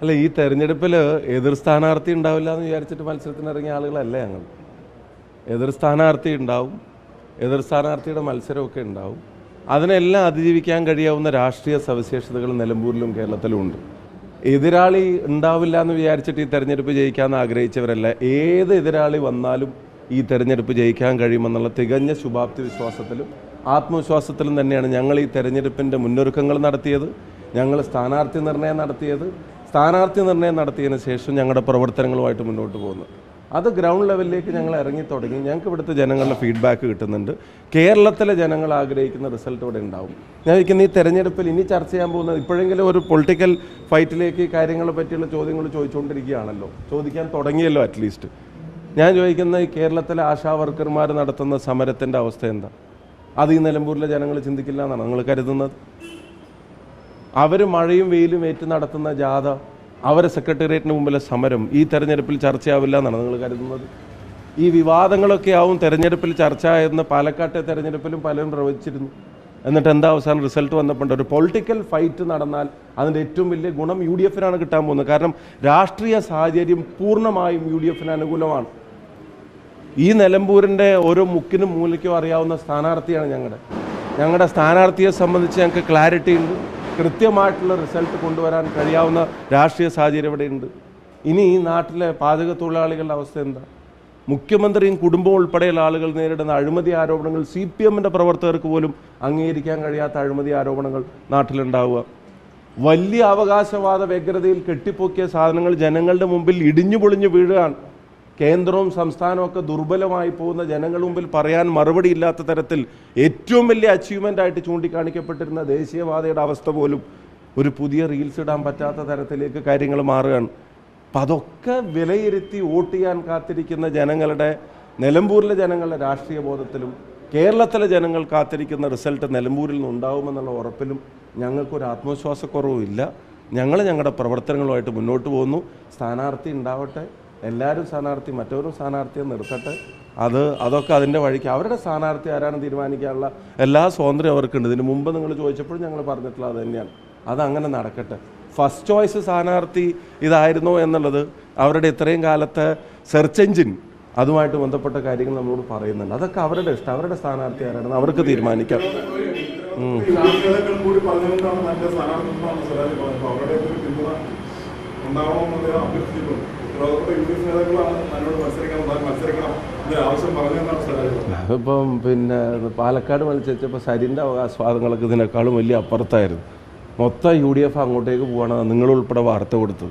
അല്ല ഈ തെരഞ്ഞെടുപ്പിൽ എതിർ സ്ഥാനാർത്ഥി ഉണ്ടാവില്ല എന്ന് വിചാരിച്ചിട്ട് മത്സരത്തിന് ഇറങ്ങിയ ആളുകളല്ല ഞങ്ങൾ? എതിർ സ്ഥാനാർത്ഥി ഉണ്ടാവും എതിർ സ്ഥാനാർത്ഥിയുടെ മത്സരമൊക്കെ ഉണ്ടാവും. അതിനെല്ലാം അതിജീവിക്കാൻ കഴിയാവുന്ന രാഷ്ട്രീയ സവിശേഷതകൾ നിലമ്പൂരിലും കേരളത്തിലും ഉണ്ട്. എതിരാളി ഉണ്ടാവില്ല എന്ന് വിചാരിച്ചിട്ട് ഈ തെരഞ്ഞെടുപ്പ് ജയിക്കാമെന്ന് ആഗ്രഹിച്ചവരല്ല. ഏത് എതിരാളി വന്നാലും ഈ തെരഞ്ഞെടുപ്പ് ജയിക്കാൻ കഴിയുമെന്നുള്ള തികഞ്ഞ ശുഭാപ്തി വിശ്വാസത്തിലും ആത്മവിശ്വാസത്തിലും തന്നെയാണ് ഞങ്ങൾ ഈ തെരഞ്ഞെടുപ്പിന്റെ മുന്നൊരുക്കങ്ങൾ നടത്തിയത് ഞങ്ങൾ സ്ഥാനാർത്ഥി നിർണയം നടത്തിയത് സ്ഥാനാർത്ഥി നിർണയം നടത്തിയതിന് ശേഷം ഞങ്ങളുടെ പ്രവർത്തനങ്ങളുമായിട്ട് മുന്നോട്ട് പോകുന്നു. അത് ഗ്രൗണ്ട് ലെവലിലേക്ക് ഞങ്ങൾ ഇറങ്ങി തുടങ്ങി. ഞങ്ങൾക്ക് ഇവിടുത്തെ ജനങ്ങളുടെ ഫീഡ്ബാക്ക് കിട്ടുന്നുണ്ട്. കേരളത്തിലെ ജനങ്ങൾ ആഗ്രഹിക്കുന്ന റിസൾട്ട് ഇവിടെ ഉണ്ടാവും. ഞാൻ ഇരിക്കുന്ന ഈ തെരഞ്ഞെടുപ്പിൽ ഇനി ചർച്ച ചെയ്യാൻ പോകുന്നത് ഇപ്പോഴെങ്കിലും ഒരു പൊളിറ്റിക്കൽ ഫൈറ്റിലേക്ക് കാര്യങ്ങളെ പറ്റിയുള്ള ചോദ്യങ്ങൾ ചോദിച്ചുകൊണ്ടിരിക്കുകയാണല്ലോ. ചോദിക്കാൻ തുടങ്ങിയല്ലോ അറ്റ്ലീസ്റ്റ് ഞാൻ ചോദിക്കുന്ന ഈ കേരളത്തിലെ ആശാ വർക്കർമാർ നടത്തുന്ന സമരത്തിന്റെ അവസ്ഥ എന്താ? അത് ഈ നിലമ്പൂരിലെ ജനങ്ങൾ ചിന്തിക്കില്ല എന്നാണ് നിങ്ങൾ കരുതുന്നത്? അവർ മഴയും വെയിലും ഏറ്റ് നടത്തുന്ന ജാഥ അവരെ സെക്രട്ടേറിയറ്റിന് മുമ്പിലെ സമരം ഈ തെരഞ്ഞെടുപ്പിൽ ചർച്ചയാവില്ല എന്നാണ് നിങ്ങൾ കരുതുന്നത്? ഈ വിവാദങ്ങളൊക്കെ ആവും തെരഞ്ഞെടുപ്പിൽ ചർച്ച എന്ന് പാലക്കാട്ടെ തെരഞ്ഞെടുപ്പിലും പലരും പ്രവചിച്ചിരുന്നു. എന്നിട്ട് എന്താ അവസാനം റിസൾട്ട് വന്നപ്പോൾ ഒരു പൊളിറ്റിക്കൽ ഫൈറ്റ് നടന്നാൽ അതിന്റെ ഏറ്റവും വലിയ ഗുണം യു ഡി എഫിനാണ് കിട്ടാൻ പോകുന്നത്. കാരണം രാഷ്ട്രീയ സാഹചര്യം പൂർണമായും യു ഡി എഫിന് അനുകൂലമാണ്. ഈ നിലമ്പൂരിന്റെ ഓരോ മുക്കിനും മൂലയ്ക്കും അറിയാവുന്ന സ്ഥാനാർത്ഥിയാണ് ഞങ്ങളുടെ. ഞങ്ങളുടെ സ്ഥാനാർത്ഥിയെ സംബന്ധിച്ച് ഞങ്ങൾക്ക് ക്ലാരിറ്റി ഉണ്ട് കൃത്യമായിട്ടുള്ള റിസൾട്ട് കൊണ്ടുവരാൻ കഴിയാവുന്ന രാഷ്ട്രീയ സാഹചര്യം ഇവിടെയുണ്ട് ഇനി ഈ നാട്ടിലെ പാചക തൊഴിലാളികളുടെ അവസ്ഥ എന്താ? മുഖ്യമന്ത്രിയും കുടുംബവും ഉൾപ്പെടെയുള്ള ആളുകൾ നേരിടുന്ന അഴിമതി ആരോപണങ്ങൾ സി പി എമ്മിന്റെ പ്രവർത്തകർക്ക് പോലും അംഗീകരിക്കാൻ കഴിയാത്ത അഴിമതി ആരോപണങ്ങൾ നാട്ടിലുണ്ടാവുക. വലിയ അവകാശവാദ വ്യഗ്രതയിൽ കെട്ടിപ്പൊക്കിയ സാധനങ്ങൾ ജനങ്ങളുടെ മുമ്പിൽ ഇടിഞ്ഞു പൊളിഞ്ഞു വീഴുകയാണ്. കേന്ദ്രവും സംസ്ഥാനവും ഒക്കെ ദുർബലമായി പോകുന്ന ജനങ്ങൾ മുമ്പിൽ പറയാൻ മറുപടി ഇല്ലാത്ത തരത്തിൽ ഏറ്റവും വലിയ അച്ചീവ്മെന്റ് ആയിട്ട് ചൂണ്ടിക്കാണിക്കപ്പെട്ടിരുന്ന ദേശീയവാദയുടെ അവസ്ഥ പോലും ഒരു പുതിയ റീൽസ് ഇടാൻ പറ്റാത്ത തരത്തിലേക്ക് കാര്യങ്ങൾ മാറുകയാണ്. അപ്പം അതൊക്കെ വിലയിരുത്തി വോട്ട് ചെയ്യാൻ കാത്തിരിക്കുന്ന ജനങ്ങളുടെ നിലമ്പൂരിലെ ജനങ്ങളുടെ രാഷ്ട്രീയ ബോധത്തിലും കേരളത്തിലെ ജനങ്ങൾ കാത്തിരിക്കുന്ന റിസൾട്ട് നിലമ്പൂരിൽ നിന്നുണ്ടാവുമെന്നുള്ള ഉറപ്പിലും ഞങ്ങൾക്കൊരു ആത്മവിശ്വാസക്കുറവും ഇല്ല ഞങ്ങൾ ഞങ്ങളുടെ പ്രവർത്തനങ്ങളുമായിട്ട് മുന്നോട്ട് പോകുന്നു. സ്ഥാനാർത്ഥി ഉണ്ടാവട്ടെ എല്ലാവരും സ്ഥാനാർത്ഥി മറ്റവരും സ്ഥാനാർത്ഥിയെ നിർത്തട്ടെ. അത് അതൊക്കെ അതിന്റെ വഴിക്ക്. അവരുടെ സ്ഥാനാർത്ഥി ആരാണ് തീരുമാനിക്കാനുള്ള എല്ലാ സ്വാതന്ത്ര്യം അവർക്കുണ്ട്. ഇതിന് മുമ്പ് നിങ്ങൾ ചോദിച്ചപ്പോൾ ഞങ്ങൾ പറഞ്ഞിട്ടുള്ളത് അത് തന്നെയാണ്. അതങ്ങനെ നടക്കട്ടെ. ഫസ്റ്റ് ചോയ്സ് സ്ഥാനാർത്ഥി ഇതായിരുന്നോ എന്നുള്ളത് അവരുടെ ഇത്രയും കാലത്തെ സെർച്ച് എഞ്ചിൻ അതുമായിട്ട് ബന്ധപ്പെട്ട കാര്യങ്ങൾ നമ്മളോട് പറയുന്നുണ്ട്. അതൊക്കെ അവരുടെ ഇഷ്ടം. അവരുടെ സ്ഥാനാർത്ഥി ആരാണെന്ന് അവർക്ക് തീരുമാനിക്കാം. കൂടി ആവശ്യം അതിപ്പം പിന്നെ പാലക്കാട് മത്സരിച്ചപ്പോൾ സരിന്റെ അവകാശവാദങ്ങളൊക്കെ ഇതിനേക്കാളും വലിയ അപ്പുറത്തായിരുന്നു. മൊത്തം യു ഡി എഫ് അങ്ങോട്ടേക്ക് പോവാണ്. നിങ്ങളുൾപ്പെടെ വാർത്ത കൊടുത്തു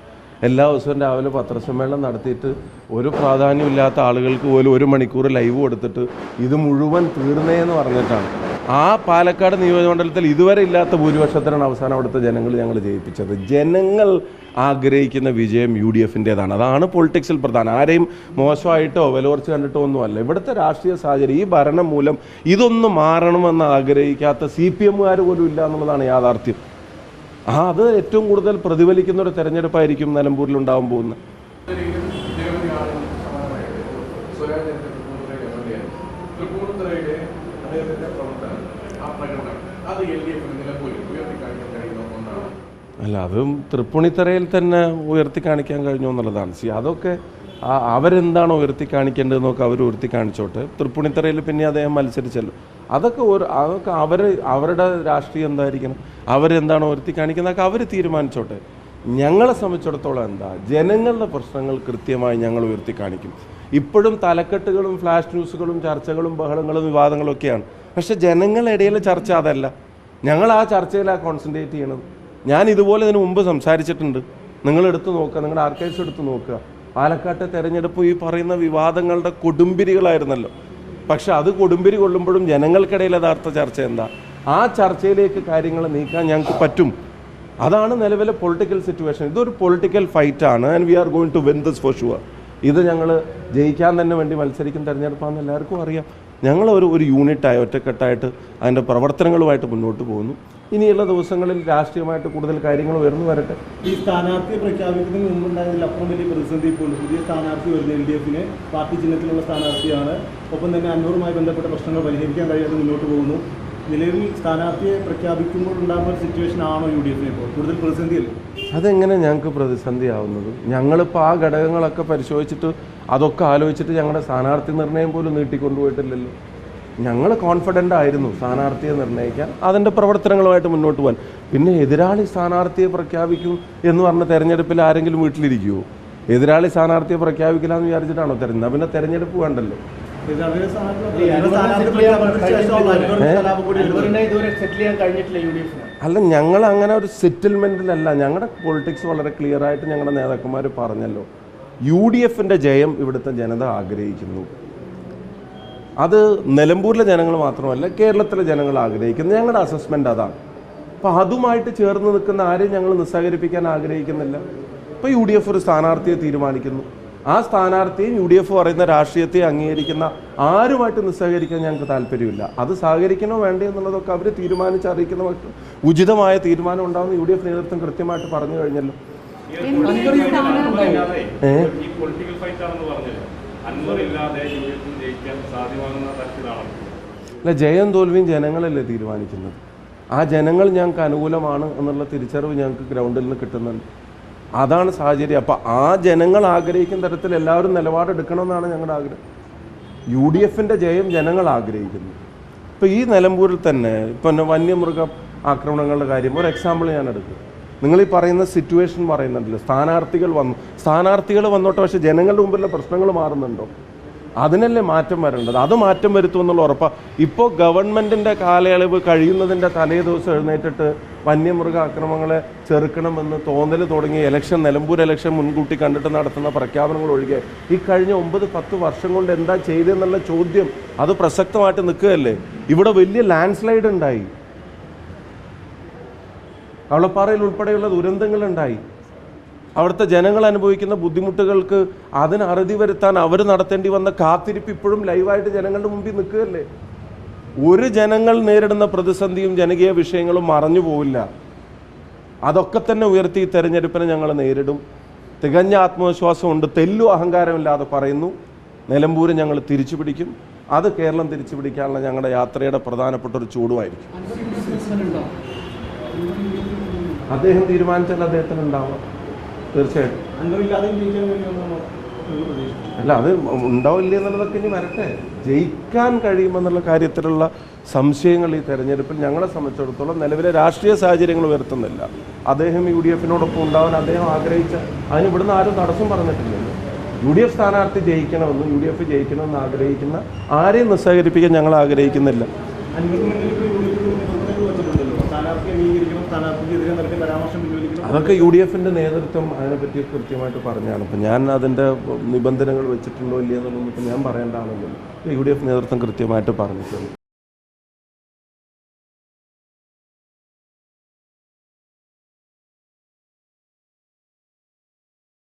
എല്ലാ ദിവസവും രാവിലെ പത്രസമ്മേളനം നടത്തിയിട്ട് ഒരു പ്രാധാന്യമില്ലാത്ത ആളുകൾക്ക് പോലും ഒരു മണിക്കൂർ ലൈവ് കൊടുത്തിട്ട് ഇത് മുഴുവൻ തീർന്നേ എന്ന് പറഞ്ഞിട്ടാണ്. ആ പാലക്കാട് നിയോജകമണ്ഡലത്തിൽ ഇതുവരെ ഇല്ലാത്ത ഭൂരിപക്ഷത്തിനാണ് അവസാനം അവിടുത്തെ ജനങ്ങൾ ഞങ്ങൾ ജയിപ്പിച്ചത്. ജനങ്ങൾ ആഗ്രഹിക്കുന്ന വിജയം യു ഡി എഫിന്റെതാണ് അതാണ് പൊളിറ്റിക്സിൽ പ്രധാനം. ആരെയും മോശമായിട്ടോ വിലവർച്ച കണ്ടിട്ടോ ഒന്നുമല്ല. ഇവിടുത്തെ രാഷ്ട്രീയ സാഹചര്യം ഈ ഭരണം മൂലം ഇതൊന്നും മാറണമെന്ന് ആഗ്രഹിക്കാത്ത സി പി എമ്മുകാർ പോലും ഇല്ല എന്നുള്ളതാണ് യാഥാർത്ഥ്യം. ആ അത് ഏറ്റവും കൂടുതൽ പ്രതിഫലിക്കുന്ന ഒരു തെരഞ്ഞെടുപ്പായിരിക്കും നിലമ്പൂരിൽ ഉണ്ടാവാൻ പോകുന്നത്. അത് എൽ ഡി എഫിന് ഉയർത്തിക്കാണിക്കാൻ കഴിയുന്ന ഒന്നാണ്. അല്ല അതും തൃപ്പൂണിത്തറയിൽ തന്നെ ഉയർത്തി കാണിക്കാൻ കഴിഞ്ഞു എന്നുള്ളതാണ്. സി അതൊക്കെ അവരെന്താണോ ഉയർത്തി കാണിക്കേണ്ടതെന്നൊക്കെ അവർ ഉയർത്തി കാണിച്ചോട്ടെ. തൃപ്പൂണിത്തറയിൽ പിന്നെ അദ്ദേഹം മത്സരിച്ചല്ലോ. അതൊക്കെ ഒരു അതൊക്കെ അവർ അവരുടെ രാഷ്ട്രീയം എന്തായിരിക്കണം? അവരെന്താണ് ഉയർത്തി കാണിക്കുന്നതൊക്കെ അവർ തീരുമാനിച്ചോട്ടെ. ഞങ്ങളെ സംബന്ധിച്ചിടത്തോളം എന്താ ജനങ്ങളുടെ പ്രശ്നങ്ങൾ കൃത്യമായി ഞങ്ങൾ ഉയർത്തി കാണിക്കും. ഇപ്പോഴും തലക്കെട്ടുകളും ഫ്ലാഷ് ന്യൂസുകളും ചർച്ചകളും ബഹളങ്ങളും വിവാദങ്ങളും ഒക്കെയാണ് പക്ഷെ ജനങ്ങളുടെ ഇടയിലെ ചർച്ച അതല്ല. ഞങ്ങൾ ആ ചർച്ചയിലാണ് കോൺസെൻട്രേറ്റ് ചെയ്യണത്. ഞാൻ ഇതുപോലെ ഇതിനു മുമ്പ് സംസാരിച്ചിട്ടുണ്ട്. നിങ്ങൾ എടുത്തു നോക്കുക നിങ്ങളുടെ ആർക്കൈവ്സ് എടുത്തു നോക്കുക. പാലക്കാട്ടെ തെരഞ്ഞെടുപ്പ് ഈ പറയുന്ന വിവാദങ്ങളുടെ കൊടുമ്പിരികളായിരുന്നല്ലോ. പക്ഷെ അത് കൊടുമ്പിരി കൊള്ളുമ്പോഴും ജനങ്ങൾക്കിടയിൽ യഥാർത്ഥ ചർച്ച എന്താ? ആ ചർച്ചയിലേക്ക് കാര്യങ്ങൾ നീക്കാൻ ഞങ്ങൾക്ക് പറ്റും. അതാണ് നിലവിലെ പൊളിറ്റിക്കൽ സിറ്റുവേഷൻ ഇതൊരു പൊളിറ്റിക്കൽ ഫൈറ്റ് ആണ് and we are going to win this for sure ഇത് ഞങ്ങൾ ജയിക്കാൻ തന്നെ വേണ്ടി മത്സരിക്കും തെരഞ്ഞെടുപ്പാണെന്ന് എല്ലാവർക്കും അറിയാം. ഞങ്ങൾ ഒരു ഒരു യൂണിറ്റായി ഒറ്റക്കെട്ടായിട്ട് അതിന്റെ പ്രവർത്തനങ്ങളുമായിട്ട് മുന്നോട്ട് പോകുന്നു. ഇനിയുള്ള ദിവസങ്ങളിൽ രാഷ്ട്രീയമായിട്ട് കൂടുതൽ കാര്യങ്ങൾ ഉയർന്നു വരട്ടെ. ഈ സ്ഥാനാർത്ഥിയെ പ്രഖ്യാപിക്കുന്നതിന് മുമ്പുണ്ടായതിൽ അപ്പുറം വലിയ പ്രതിസന്ധി ഇപ്പോൾ പുതിയ സ്ഥാനാർത്ഥി വരുന്ന എൽ ഡി എഫിന് പാർട്ടി ചിഹ്നത്തിലുള്ള സ്ഥാനാർത്ഥിയാണ്. ഒപ്പം തന്നെ അന്നൂറുമായി ബന്ധപ്പെട്ട പ്രശ്നങ്ങൾ പരിഹരിക്കാൻ കഴിയാതെ മുന്നോട്ട് പോകുന്നു. നിലവിൽ സ്ഥാനാർത്ഥിയെ പ്രഖ്യാപിക്കുമ്പോൾ ഉണ്ടാകുന്ന ഒരു സിറ്റുവേഷൻ ആണോ യു ഡി എഫിനെ ഇപ്പോൾ? കൂടുതൽ പ്രതിസന്ധിയല്ലേ അതെങ്ങനെ ഞങ്ങൾക്ക് പ്രതിസന്ധി ആവുന്നത് ഞങ്ങളിപ്പോൾ ആ ഘടകങ്ങളൊക്കെ പരിശോധിച്ചിട്ട് അതൊക്കെ ആലോചിച്ചിട്ട് ഞങ്ങളുടെ സ്ഥാനാർത്ഥി നിർണയം പോലും നീട്ടിക്കൊണ്ടുപോയിട്ടില്ലല്ലോ. ഞങ്ങൾ കോൺഫിഡന്റ് ആയിരുന്നു സ്ഥാനാർത്ഥിയെ നിർണയിക്കാൻ അതിന്റെ പ്രവർത്തനങ്ങളുമായിട്ട് മുന്നോട്ട് പോകാൻ. പിന്നെ എതിരാളി സ്ഥാനാർത്ഥിയെ പ്രഖ്യാപിക്കും എന്ന് പറഞ്ഞ തെരഞ്ഞെടുപ്പിൽ ആരെങ്കിലും വീട്ടിലിരിക്കുമോ എതിരാളി സ്ഥാനാർത്ഥിയെ പ്രഖ്യാപിക്കില്ല എന്ന് വിചാരിച്ചിട്ടാണോ തെരഞ്ഞെടുപ്പ് പിന്നെ തെരഞ്ഞെടുപ്പ് വേണ്ടല്ലോ. അല്ല ഞങ്ങൾ അങ്ങനെ ഒരു സെറ്റിൽമെന്റിലല്ല ഞങ്ങളുടെ പൊളിറ്റിക്സ് വളരെ ക്ലിയർ ആയിട്ട് ഞങ്ങളുടെ നേതാക്കന്മാർ പറഞ്ഞല്ലോ. യു ഡി എഫിന്റെ ജയം ഇവിടുത്തെ ജനത ആഗ്രഹിക്കുന്നു. അത് നിലമ്പൂരിലെ ജനങ്ങൾ മാത്രമല്ല കേരളത്തിലെ ജനങ്ങൾ ആഗ്രഹിക്കുന്നത് ഞങ്ങളുടെ അസസ്മെന്റ് അതാണ്. അപ്പോൾ അതുമായിട്ട് ചേർന്ന് നിൽക്കുന്ന ആരെയും ഞങ്ങൾ നിസ്സഹകരിപ്പിക്കാൻ ആഗ്രഹിക്കുന്നില്ല. ഇപ്പോൾ യു ഡി എഫ് ഒരു സ്ഥാനാർത്ഥിയെ തീരുമാനിക്കുന്നു. ആ സ്ഥാനാർത്ഥിയും യു ഡി എഫ് പറയുന്ന രാഷ്ട്രീയത്തെ അംഗീകരിക്കുന്ന ആരുമായിട്ട് നിസ്സഹകരിക്കാൻ ഞങ്ങൾക്ക് താല്പര്യമില്ല. അത് സഹകരിക്കണോ വേണ്ടേ എന്നുള്ളതൊക്കെ അവർ തീരുമാനിച്ച് അറിയിക്കുന്ന ഉചിതമായ തീരുമാനം ഉണ്ടാകുന്ന യു ഡി എഫ് നേതൃത്വം കൃത്യമായിട്ട് പറഞ്ഞു കഴിഞ്ഞല്ലോ. ഏ? എഫിന് ജയിക്കാൻ സാധ്യമാകുന്ന തരത്തിലാണ്? അല്ല ജയം തോൽവിയും ജനങ്ങളല്ലേ തീരുമാനിക്കുന്നത്? ആ ജനങ്ങൾ ഞങ്ങൾക്ക് അനുകൂലമാണ് എന്നുള്ള തിരിച്ചറിവ് ഞങ്ങൾക്ക് ഗ്രൗണ്ടിൽ നിന്ന് കിട്ടുന്നുണ്ട്. അതാണ് സാഹചര്യം. അപ്പോൾ ആ ജനങ്ങൾ ആഗ്രഹിക്കുന്ന തരത്തിൽ എല്ലാവരും നിലപാടെടുക്കണമെന്നാണ് ഞങ്ങളുടെ ആഗ്രഹം. യു ഡി എഫിന്റെ ജയം ജനങ്ങൾ ആഗ്രഹിക്കുന്നു. ഇപ്പോൾ ഈ നിലമ്പൂരിൽ തന്നെ ഇപ്പം വന്യമൃഗ ആക്രമണങ്ങളുടെ കാര്യം ഒരു എക്സാമ്പിൾ ഞാൻ എടുക്കും. നിങ്ങൾ ഈ പറയുന്ന സിറ്റുവേഷൻ പറയുന്നുണ്ടല്ലോ. സ്ഥാനാർത്ഥികൾ വന്നു. സ്ഥാനാർത്ഥികൾ വന്നോട്ടെ പക്ഷേ ജനങ്ങളുടെ മുമ്പിലുള്ള പ്രശ്നങ്ങൾ മാറുന്നുണ്ടോ? അതിനല്ലേ മാറ്റം വരേണ്ടത്? അത് മാറ്റം വരുത്തുമെന്നുള്ള ഉറപ്പാണ് ഇപ്പോൾ ഗവൺമെന്റിന്റെ കാലയളവ് കഴിയുന്നതിന്റെ തലേ ദിവസം എഴുന്നേറ്റിട്ട് വന്യമൃഗ ആക്രമണങ്ങളെ ചെറുക്കണമെന്ന് തോന്നൽ തുടങ്ങി ഇലക്ഷൻ നിലമ്പൂർ ഇലക്ഷൻ മുൻകൂട്ടി കണ്ടിട്ട് നടത്തുന്ന പ്രഖ്യാപനങ്ങൾ ഒഴികെ ഈ കഴിഞ്ഞ ഒമ്പത് പത്ത് വർഷം കൊണ്ട് എന്താ ചെയ്തതെന്നുള്ള ചോദ്യം അത് പ്രസക്തമായിട്ട് നിൽക്കുകയല്ലേ? ഇവിടെ വലിയ ലാൻഡ് സ്ലൈഡ് ഉണ്ടായി. കവളപ്പാറയിൽ ഉൾപ്പെടെയുള്ള ദുരന്തങ്ങളുണ്ടായി. അവിടുത്തെ ജനങ്ങൾ അനുഭവിക്കുന്ന ബുദ്ധിമുട്ടുകൾക്ക് അതിന് അറുതി വരുത്താൻ അവർ നടത്തേണ്ടി വന്ന കാത്തിരിപ്പ് ഇപ്പോഴും ലൈവായിട്ട് ജനങ്ങളുടെ മുമ്പിൽ നിൽക്കുകയല്ലേ? ഒരു ജനങ്ങൾ നേരിടുന്ന പ്രതിസന്ധിയും ജനകീയ വിഷയങ്ങളും മറഞ്ഞു പോവില്ല. അതൊക്കെ തന്നെ ഉയർത്തി തെരഞ്ഞെടുപ്പിനെ ഞങ്ങൾ നേരിടും. തികഞ്ഞ ആത്മവിശ്വാസമുണ്ട് തെല്ലു അഹങ്കാരമില്ലാതെ പറയുന്നു. നിലമ്പൂര് ഞങ്ങൾ തിരിച്ചു പിടിക്കും. അത് കേരളം തിരിച്ചു പിടിക്കാനുള്ള ഞങ്ങളുടെ യാത്രയുടെ പ്രധാനപ്പെട്ട ഒരു ചൂടുമായിരിക്കും. അദ്ദേഹം തീരുമാനിച്ചാൽ അദ്ദേഹത്തിന് ഉണ്ടാവാം. തീർച്ചയായിട്ടും. അല്ല അത് ഉണ്ടാവില്ല എന്നുള്ളതൊക്കെ ഇനി വരട്ടെ. ജയിക്കാൻ കഴിയുമെന്നുള്ള കാര്യത്തിലുള്ള സംശയങ്ങൾ ഈ തെരഞ്ഞെടുപ്പിൽ ഞങ്ങളെ സംബന്ധിച്ചിടത്തോളം നിലവിലെ രാഷ്ട്രീയ സാഹചര്യങ്ങൾ ഉയർത്തുന്നില്ല. അദ്ദേഹം യു ഡി എഫിനോടൊപ്പം ഉണ്ടാവാൻ അദ്ദേഹം ആഗ്രഹിച്ച അതിന് ഇവിടുന്ന് ആരും തടസ്സം പറഞ്ഞിട്ടില്ലല്ലോ. യു ഡി എഫ് സ്ഥാനാർത്ഥി ജയിക്കണമെന്ന് യു ഡി എഫ് ജയിക്കണമെന്ന് ആഗ്രഹിക്കുന്ന ആരെയും നിസ്സഹകരിപ്പിക്കാൻ ഞങ്ങൾ ആഗ്രഹിക്കുന്നില്ല അൻവറിന് മുന്നിൽ ഇപ്പോൾ യു ഡി എഫ് നിബന്ധനകൾ വെച്ചിട്ടുണ്ടല്ലോ സ്ഥാനാർത്ഥി അതൊക്കെ യു ഡി എഫിന്റെ നേതൃത്വം അതിനെപ്പറ്റി കൃത്യമായിട്ട് പറഞ്ഞാണ്. അപ്പം ഞാൻ അതിന്റെ നിബന്ധനകൾ വെച്ചിട്ടുണ്ടോ ഇല്ലയോ എന്നുള്ളതൊന്നും ഞാൻ പറയേണ്ട ആണെങ്കിലും യു ഡി എഫ് നേതൃത്വം കൃത്യമായിട്ട് പറഞ്ഞിട്ടുണ്ട്.